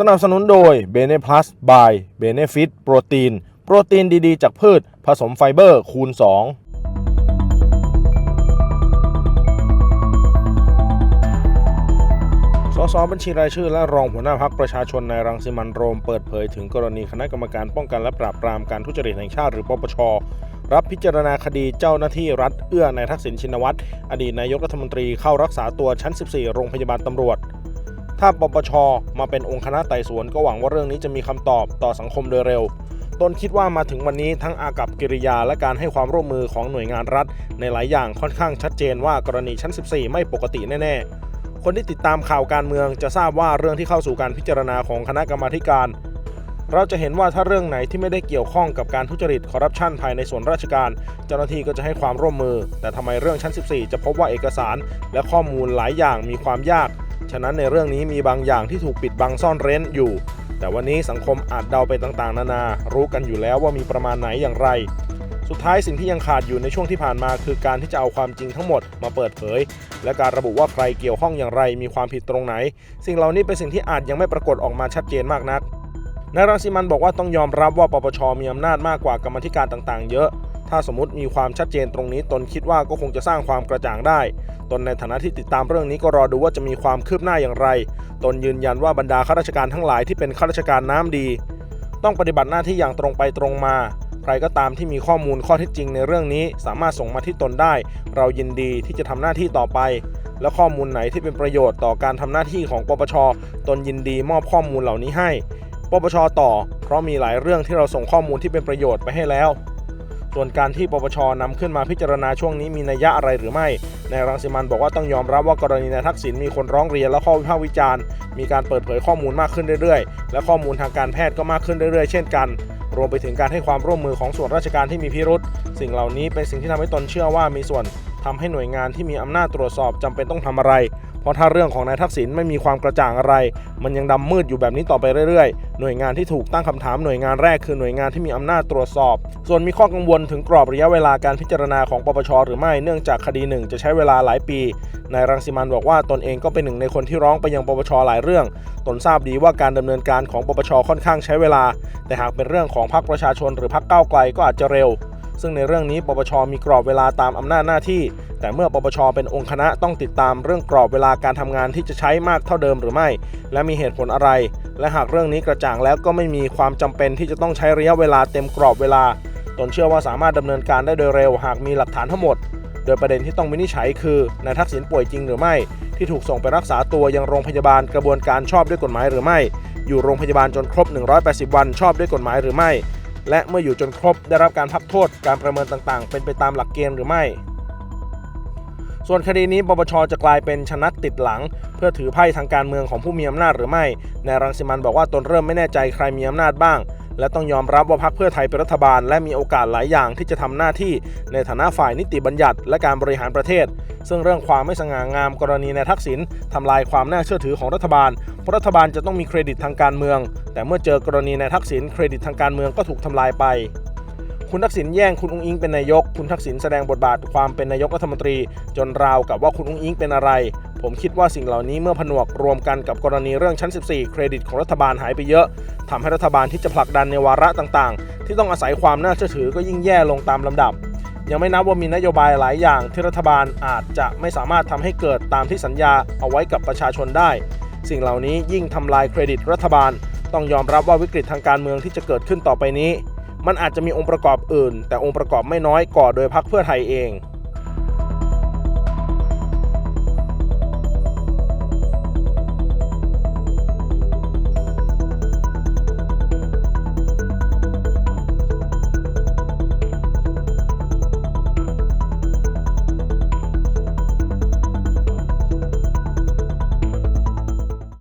สนับสนุนโดย b e n e Plus by Benefit โปรตีน โปรตีนดีๆ จากพืช ผสมไฟเบอร์คูณ 2 สสบัญชีรายชื่อและรองหัวหน้าพักประชาชนในรังสิมันโรมเปิดเผยถึงกรณีคณะกรรมการป้องกันและปราบปรามการทุจริตแห่งชาติหรือปปชรับพิจารณาคดีเจ้าหน้าที่รัฐเอื้อในทักษิณชินวัตรอดีตนายกรัฐมนตรีเข้ารักษาตัวชั้น 14 โรงพยาบาลตำรวจ ถ้าปปชมาเป็นองค์คณะไต่สวนก็หวังว่าเรื่องนี้จะมีคำตอบต่อสังคมโดยเร็วตนคิดว่ามาถึงวันนี้ทั้งอากับกิริยาและการให้ความร่วมมือของหน่วยงานรัฐ ในหลายอย่างค่อนข้างชัดเจนว่ากรณีชั้น 14 ไม่ปกติแน่ๆ คนที่ติดตามข่าวการเมืองจะทราบว่าเรื่องที่เข้าสู่การพิจารณาของคณะกรรมาธิการ เราจะเห็นว่าถ้าเรื่องไหนที่ไม่ได้เกี่ยวข้องกับการทุจริตคอร์รัปชันภายในส่วนราชการ เจ้าหน้าที่ก็จะให้ความร่วมมือ แต่ทำไมเรื่องชั้น 14 จะพบว่าเอกสาร และข้อมูลหลายอย่างมีความยาก ฉะนั้นในเรื่องนี้มีบางอย่างที่ถูกปิดบังซ่อนเร้นอยู่ แต่วันนี้สังคมอาจเดาไปต่างๆ นานา รู้กันอยู่แล้วว่ามีประมาณไหนอย่างไร สุดท้ายสิ่งที่ยังขาดอยู่ในช่วงที่ผ่านมา คือการที่จะเอาความจริงทั้งหมดมาเปิดเผย และการระบุว่าใครเกี่ยวข้องอย่างไร มีความผิดตรงไหน สิ่งเหล่านี้เป็นสิ่งที่อาจยังไม่ปรากฏออกมาชัดเจนมากนักนายรังสิมันบอกว่าต้องยอมรับว่าปปชมีอำนาจมากกว่ากรรมธิการต่างๆ เยอะ ถ้าสมมติมีความชัดเจนตรงนี้ตนคิดว่าก็คงจะสร้างความกระจ่างได้ ตนในฐานะที่ติดตามเรื่องนี้ก็รอดูว่าจะมีความคืบหน้าอย่างไร ตนยืนยันว่าบรรดาข้าราชการทั้งหลายที่เป็นข้าราชการน้ำดี ต้องปฏิบัติหน้าที่อย่างตรงไปตรงมา ใครก็ตามที่มีข้อมูลข้อเท็จจริงในเรื่องนี้ สามารถส่งมาที่ตนได้ เรายินดีที่จะทำหน้าที่ต่อไป และข้อมูลไหนที่เป็นประโยชน์ต่อการทำหน้าที่ของปปช ตนยินดีมอบข้อมูลเหล่านี้ให้ ปปชต่อ เพราะมีหลายเรื่องที่เราส่งข้อมูลที่เป็นประโยชน์ไปให้แล้ว ส่วนการที่ปปชนำขึ้นมาพิจารณาช่วงนี้มีนัยยะอะไรหรือไม่ในายรังสิมันบอกว่าต้องยอมรับว่ากรณีนายทักษิณมีคนร้องเรียนและข้อวิพากษ์วิจารณ์ มีการเปิดเผยข้อมูลมากขึ้นเรื่อยๆ และข้อมูลทางการแพทย์ก็มากขึ้นเรื่อยๆ เช่นกัน รวมไปถึงการให้ความร่วมมือของส่วนราชการที่มีพิรุษสิ่งเหล่านี้เป็นสิ่งที่ทำให้ตนเชื่อว่ามีส่วนทำให้หน่วยงานที่มีอำนาจตรวจสอบจำเป็นต้องทำอะไร เพราะถ้าเรื่องของนายทักษิณไม่มีความกระจ่างอะไร มันยังดำมืดอยู่แบบนี้ต่อไปเรื่อยๆ หน่วยงานที่ถูกตั้งคำถามหน่วยงานแรกคือหน่วยงานที่มีอำนาจตรวจสอบ ส่วนมีข้อกังวลถึงกรอบระยะเวลาการพิจารณาของปปชหรือไม่เนื่องจากคดีหนึ่งจะใช้เวลาหลายปีนายรังสิมันบอกว่าตนเองก็เป็นหนึ่งในคนที่ร้องไปยังปปชหลายเรื่อง ตนทราบดีว่าการดำเนินการของปปชค่อนข้างใช้เวลา แต่หากเป็นเรื่องของพรรคประชาชนหรือพรรคก้าวไกลก็อาจจะเร็วซึ่งในเรื่องนี้ปปชมีกรอบเวลาตามอำนาจหน้าที่ แต่เมื่อปปชเป็นองค์คณะต้องติดตามเรื่องกรอบเวลาการทำงานที่จะใช้มากเท่าเดิมหรือไม่ และมีเหตุผลอะไร และหากเรื่องนี้กระจ่างแล้วก็ไม่มีความจำเป็นที่จะต้องใช้ระยะเวลาเต็มกรอบเวลา ตนเชื่อว่าสามารถดำเนินการได้โดยเร็วหากมีหลักฐานทั้งหมด โดยประเด็นที่ต้องวินิจฉัยคือนายทักษิณป่วยจริงหรือไม่ ที่ถูกส่งไปรักษาตัวยังโรงพยาบาลกระบวนการชอบด้วยกฎหมายหรือไม่ อยู่โรงพยาบาลจนครบ 180 วันชอบด้วยกฎหมายหรือไม่ และเมื่ออยู่จนครบได้รับการพักโทษการประเมินต่างๆ เป็นไปตามหลักเกณฑ์หรือไม่ ส่วนคดีนี้ปปชจะกลายเป็นชนะติดหลัง เพื่อถือไพ่ทางการเมืองของผู้มีอำนาจหรือไม่นายรังสิมันบอกว่าตนเริ่มไม่แน่ใจใครมีอำนาจบ้าง และต้องยอมรับว่าพรรคเพื่อไทยเป็นรัฐบาล และมีโอกาสหลายอย่างที่จะทำหน้าที่ในฐานะฝ่ายนิติบัญญัติ และการบริหารประเทศ ซึ่งเรื่องความไม่สง่างามกรณีนายทักษิณทำลายความน่าเชื่อถือของรัฐบาลเพราะรัฐบาลจะต้องมีเครดิตทางการเมือง แต่เมื่อเจอกรณีนายทักษิณเครดิตทางการเมืองก็ถูกทำลายไป คุณทักษิณแย่งคุณอุ้งอิงเป็นนายก คุณทักษิณแสดงบทบาทความเป็นนายกรัฐมนตรี จนราวกับว่าคุณอุ้งอิงเป็นอะไร ผมคิดว่าสิ่งเหล่านี้เมื่อผนวกรวมกันกับกรณีเรื่องชั้น 14 เครดิตของรัฐบาลหายไปเยอะทำให้รัฐบาลที่จะผลักดันในวาระต่างๆ ที่ต้องอาศัยความน่าเชื่อถือก็ยิ่งแย่ลงตามลำดับ ยังไม่นับว่ามีนโยบายหลายอย่างที่รัฐบาลอาจจะไม่สามารถทำให้เกิดตามที่สัญญาเอาไว้กับประชาชนได้ สิ่งเหล่านี้ยิ่งทำลายเครดิตรัฐบาล ต้องยอมรับว่าวิกฤตทางการเมืองที่จะเกิดขึ้นต่อไปนี้ มันอาจจะมีองค์ประกอบอื่น แต่องค์ประกอบไม่น้อยก่อโดยพรรคเพื่อไทยเอง